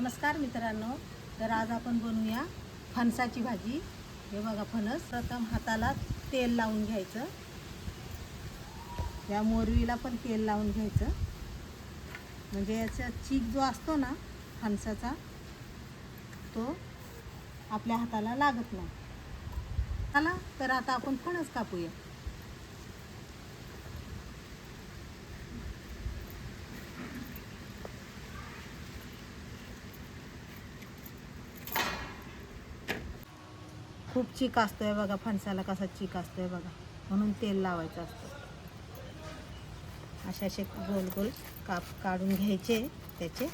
नमस्कार मित्रांनो तर आज आपण बनवूया फणसाची भाजी. हे बघा फणस. प्रथम हाताला तेल लावून घ्यायचं. या मोरवीला पण तेल लावून घ्यायचं. म्हणजे याचा चीक जो असतो ना फणसाचा तो आपल्या हाताला लागत नाही. चला तर आता आपण फणस कापूया. खूप चीक असतोय बघा फणसाला कसा चीक असतोय बघा. म्हणून तेल लावायचं असतं. असे असे गोल गोल काप काढून घ्यायचे त्याचे.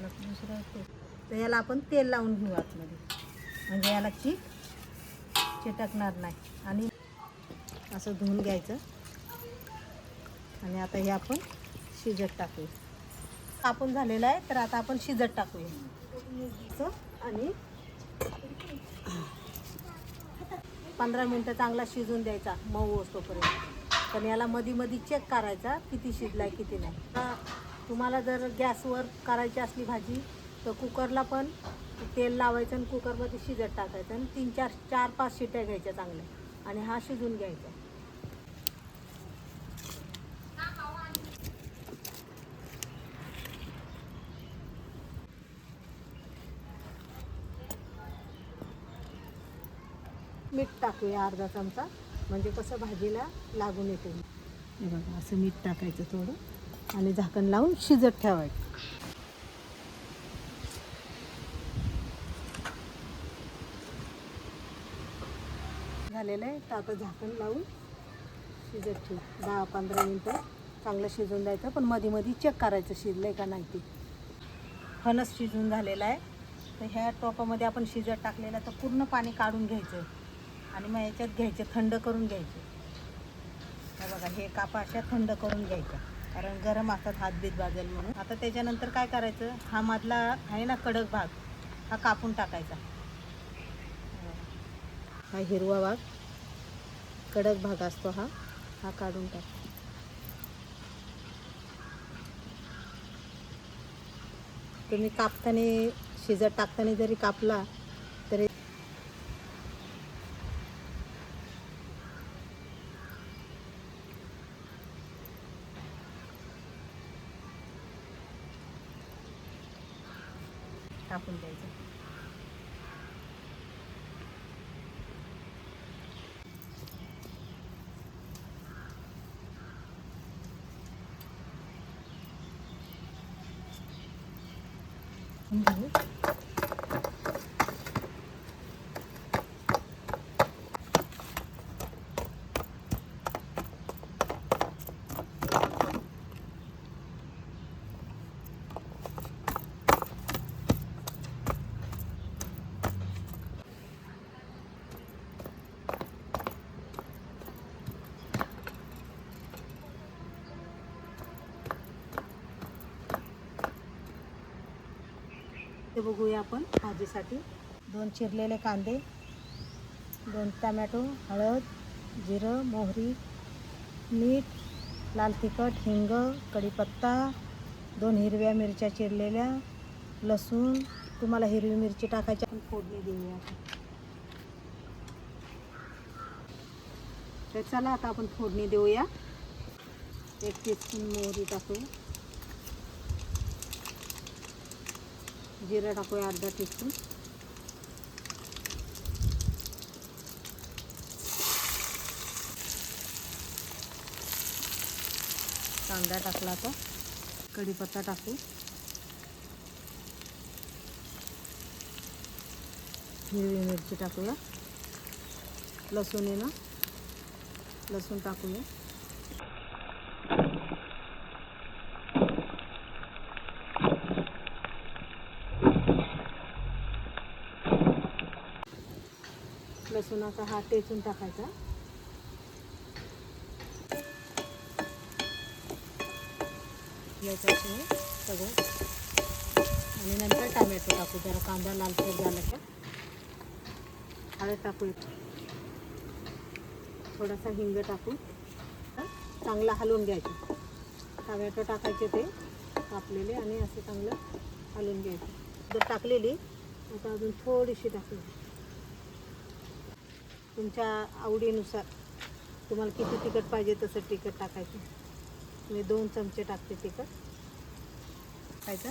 ह्याला दुसरं तर याला आपण तेल लावून घेऊ आतमध्ये. म्हणजे याला चीक चिटकणार नाही. आणि असं धुवून घ्यायचं. आणि आता हे आपण शिजत टाकू. आपण झालेलं आहे तर आता आपण शिजत टाकूया. आणि पंधरा मिनटं चांगला शिजून द्यायचा मऊ असतोपर्यंत पण याला मधी मधी चेक करायचा किती शिजलाय किती नाही. तुम्हाला जर गॅसवर करायची असली भाजी तर कुकरला पण तेल लावायचं आणि कुकरमध्ये शिजत टाकायचं आणि तीन चार चार पाच शिट्या घ्यायच्या चांगल्या आणि हा शिजून घ्यायचा. मीठ टाकूया अर्धा चमचा म्हणजे कसं भाजीला लागून येते. हे बघा असं मीठ टाकायचं थोडं. आणि झाकण लावून शिजत ठेवायचं. झालेलं आहे. तर आता झाकण लावून शिजत ठेवू. दहा पंधरा मिनटं चांगलं शिजून द्यायचं पण मध्ये मध्ये चेक करायचं शिजलं आहे का नाही ते. फणस शिजून झालेला आहे. तर ह्या टोपामध्ये आपण शिजत टाकलेलं तर पूर्ण पाणी काढून घ्यायचं. आणि मग याच्यात घ्यायचं थंड करून घ्यायचे. बघा हे कापा अशा थंड करून घ्यायच्या. कारण गरम असतात हात बीत भाजेल म्हणून. आता त्याच्यानंतर काय करायचं? हा मधला आहे ना कडक भाग हा कापून टाकायचा. हा हिरवा भाग कडक भाग असतो हा हा काढून टाक. तुम्ही कापताना शिजत टाकताना जरी कापला तरी कापून द्यायचं घेऊ. ते बघूया आपण भाजीसाठी. दोन चिरलेले कांदे दोन टमॅटो हळद जिरं मोहरी मीठ लाल तिखट हिंग कढीपत्ता दोन हिरव्या मिरच्या चिरलेल्या लसूण तुम्हाला हिरवी मिरची टाकायची. आपण फोडणी देऊया तर चला आता आपण फोडणी देऊया. एक टीस्पून मोहरी टाकू जिरं टाकूया अर्धा टीस्पून. कांदा टाकला आता कढीपत्ता टाकू. हिरवी मिरची टाकूया. लसूण आहे ना? लसूण टाकूया. लसूणाचा हा टेचून टाकायचा. घ्यायचं सगळं. आणि नंतर टॅमॅटो टाकू जरा कांदा लालसर झाला का? हळद टाकू थोडासा हिंग टाकू चांगला हलवून घ्यायचं. टमॅटो टाकायचे ते कापलेले आणि असं चांगलं हलवून घ्यायचं. जर टाकलेली आता अजून थोडीशी टाकली तुमच्या आवडीनुसार तुम्हाला किती तिखट पाहिजे तसं तिखट टाकायचं. मी दोन चमचे टाकते तिखट. टाकायचा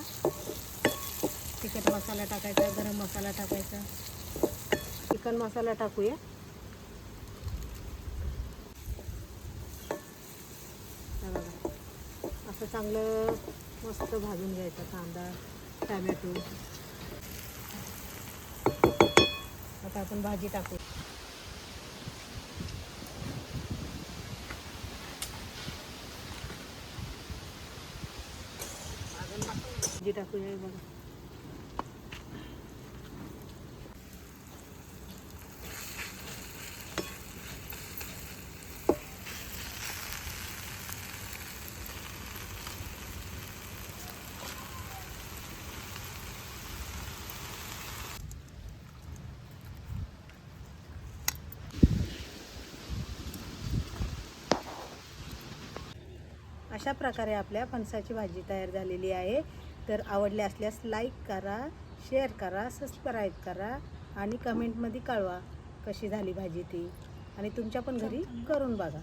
तिखट मसाला टाकायचा गरम मसाला टाकायचा. चिकन मसाला टाकूया. असं चांगलं मस्त भाजून घ्यायचं कांदा टॅमॅटो. आता आपण भाजी टाकू. भाजी टाकूया बघा. अशा प्रकारे आपल्या फणसाची भाजी तयार झालेली आहे. तर आवडले असल्यास लाईक करा शेअर करा सबस्क्राईब करा आणि कमेंटमध्ये कळवा कशी झाली भाजी ती. आणि तुमच्या पण घरी करून बघा.